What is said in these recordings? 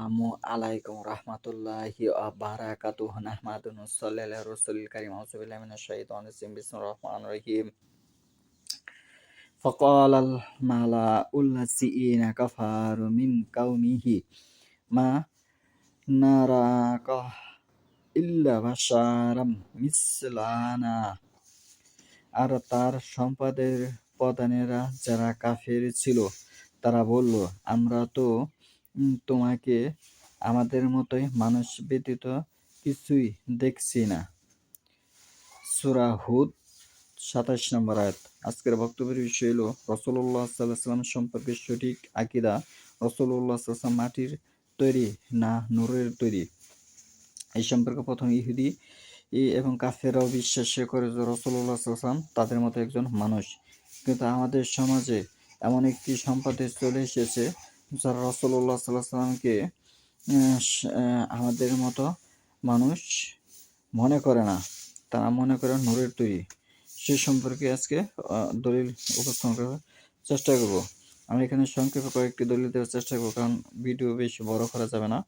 আসসালামু আলাইকুম রহমতুল্লাহি বারাকাতুহ নাহমাদু নুসাল্লি আলা রাসূলিল কারীম আউযু বিল্লাহি মিনাশ শাইতানির রাজিম বিসমিল্লাহির রহমানির রহিম فقال الملأ الذين كفروا من قومه ما نراك إلا بشرا مثلنا আর তার সম্পদের প্রধানেরা যারা কাফের ছিল তারা বলল আমরা তো উম, তোমাকে আমাদের মতোই মানুষ ব্যতীত কিছুই দেখছি না। সুরা হুদ, সাতাশ নম্বর আয়াত। আজকের বক্তব্যের বিষয় হলো রসুল্লাহ সাল্লাহ সাল্লাম সম্পর্কে সঠিক আকিদা রসুল্লাহ সাল্লাম মাটির তৈরি না নূরের তৈরি। এই সম্পর্কে প্রথম ইহুদি এবং কাফেরাও বিশ্বাস করে যে রসুল্লাহ সাল্লাম তাদের মতো একজন মানুষ। কিন্তু আমাদের সমাজে এমন একটি সম্পদে চলে এসেছে যারা রসুল্লাহ সাল্লাহ সাল্লামকে আমাদের মতো মানুষ মনে করে না। তারা মনে করে নূরের তৈরি। সে সম্পর্কে আজকে দলিল উপস্থাপন করার চেষ্টা করব। আমি এখানে সংক্ষেপে কয়েকটি দলিল দেওয়ার চেষ্টা করব, কারণ ভিডিও বেশি বড় করা যাবে না।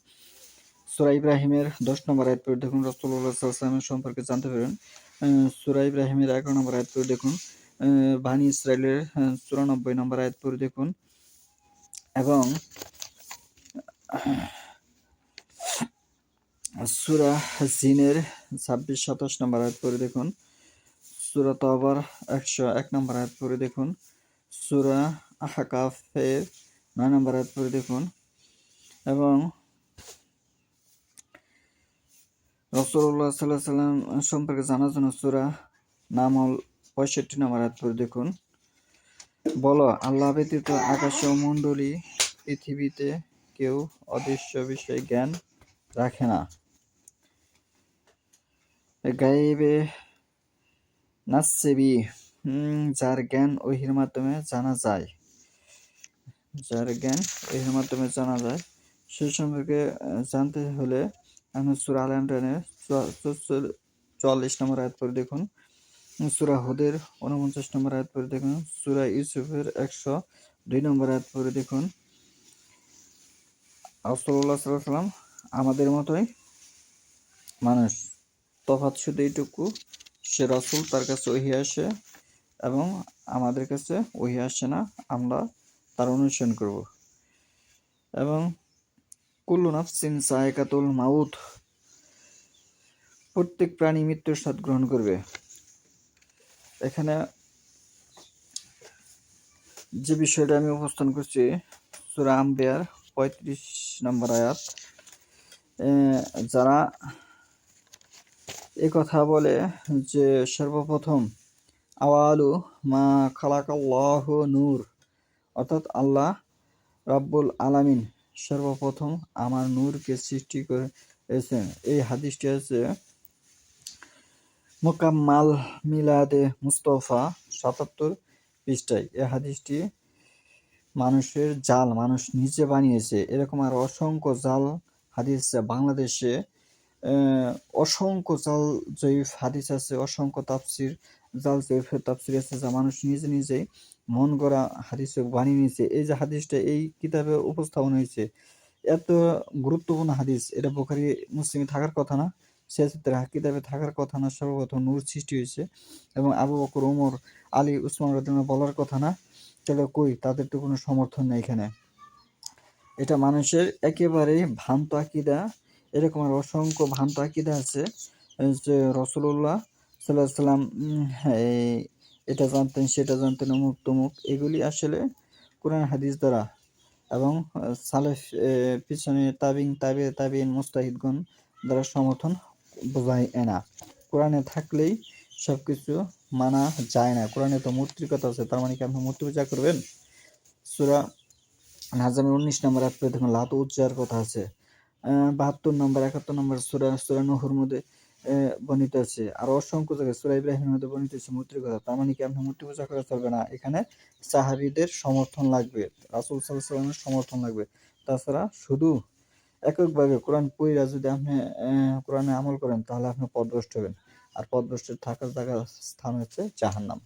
সুরা ইব্রাহিমের দশ নম্বর আয়াত পড়ে দেখুন রসুল্লাহ সাল্লামের সম্পর্কে জানতে পারেন। সুরা ইব্রাহিমের এগারো নম্বর আয়াত পড়ে দেখুন বানি ইসরায়েলের চুরানব্বই নম্বর আয়াত পড়ে দেখুন। এবং সুরা জিনের ছাব্বিশ, সাতাশ নম্বর আয়াত পড়ে দেখুন। সুরা তবার একশো এক নম্বর আয়াত পড়ে দেখুন। সুরা আহকাফের নয় নম্বর আয়াত পড়ে দেখুন। এবং রসুল্লাহ সাল্লাহ সাল্লাম সম্পর্কে জানার জন্য সুরা নামল পঁয়ষট্টি নম্বর আয়াত পড়ে দেখুন। বলো, আল্লাহ ব্যতীত আকাশ মণ্ডলী পৃথিবীতে কেউ অদৃশ্য বিষয়ে জ্ঞান রাখে না। গাইবে নাসেবি যার জ্ঞান ওহির মাধ্যমে জানা যায়। যার জ্ঞান ওহির মাধ্যমে জানা যায়। সে সম্পর্কে জানতে হলে আমি সুরা আল ইমরানের চুয়াল্লিশ নম্বর আয়াত পরে দেখুন। সুরা হুদের উনপঞ্চাশ নম্বর আয়াত পরে দেখুন। সুরা ইউসুফের একশো দুই নম্বর আয়াত পরে দেখুন। রসল্লাহ সাল্লাম আমাদের মতোই মানুষ। তফাৎ শুধু এইটুকু, সে রসুল তার কাছে ওহি আসে এবং আমাদের কাছে ওহি আসে না, আমরা তার অনুসরণ করব। এবং কুল্লু নাফসিন সায়কাতুল মাউত, প্রত্যেক প্রাণী মৃত্যুর স্বাদ গ্রহণ করবে। এখানে যে বিষয়টা আমি উপস্থান করছি, সুরা আম্বিয়ার পঁয়ত্রিশ নম্বর আয়াত যারা এ কথা বলে যে সর্বপ্রথম, আওয়ালু মা খালাকাল্লাহ নূর, অর্থাৎ আল্লাহ রাব্বুল আলামিন সর্বপ্রথম আমার নূরকে সৃষ্টি করেছেন। এই হাদিসটি আছে মোকাম্মাল মিলাদে মুস্তফা সাতাত্তর পৃষ্ঠায় এ হাদিসটি মানুষের জাল, মানুষ নিজে বানিয়েছে। এরকম আর অসংখ্য জাল হাদিস বাংলাদেশে। অসংখ্য জাল জয়ীফ হাদিস আছে, অসংখ্য তাফসির, জাল জয়ীফের তাফসির আছে যা মানুষ নিজে নিজেই মন গড়া হাদিস বানিয়ে নিয়েছে। এই যে হাদিসটা এই কিতাবে উপস্থাপন হয়েছে, এত গুরুত্বপূর্ণ হাদিস, এটা বোখারি, মুসলিমে থাকার কথা না। সেক্ষেত্রে কিতাবে থাকার কথা না সর্বপ্রথম নূর সৃষ্টি হয়েছে এবং আবু বকর ওমর আলী, উসমান রাদিয়াল্লাহু বলার কথা না চলো কই, তাদের তো কোনো সমর্থন নেই এখানে। এটা মানুষের একেবারেই ভ্রান্ত আকিদা। এরকম আর অসংখ্য ভ্রান্ত আকিদা আছে যে রসুল্লাহ সাল্লাহ সাল্লাম এটা জানতেন, সেটা জানতেন, অমুক তমুক, এগুলি আসলে কোরআন, হাদিস দ্বারা এবং সালেফ পিছনে তাবিং তাবে, তাবিন, মুস্তাহিদগণ দ্বারা সমর্থন বোঝায় না। কোরআনে থাকলেই সব কিছু মানা যায় না। কোরআনে তো মূর্তির কথা আছে, তার মানে কি আপনি মূর্তি পূজা করবেন? সুরা নাজামের উনিশ নম্বর আয়াত দেখুন, লাত উজ্জার কথা আছে। বাহাত্তর নম্বর, একাত্তর নম্বর সুরা সুরা নহর মধ্যে বর্ণিত আছে। আর অসংখ্য জায়গায় সুরা ইব্রাহিমের মধ্যে বর্ণিত আছে মূর্তির কথা। তার মানে কি আপনি মূর্তি পূজা করা চলবে না? এখানে সাহাবিদের সমর্থন লাগবে, রাসুল সাল্লাহ সাল্লামের সমর্থন লাগবে। তাছাড়া শুধু এককভাবে কোরআন পইরা যদি আপনি কোরআনে আমল করেন, তাহলে আপনি পদভ্রষ্ট হবেন। আর পদভ্রষ্টের থাকার জায়গার স্থান হচ্ছে জাহান্নাম।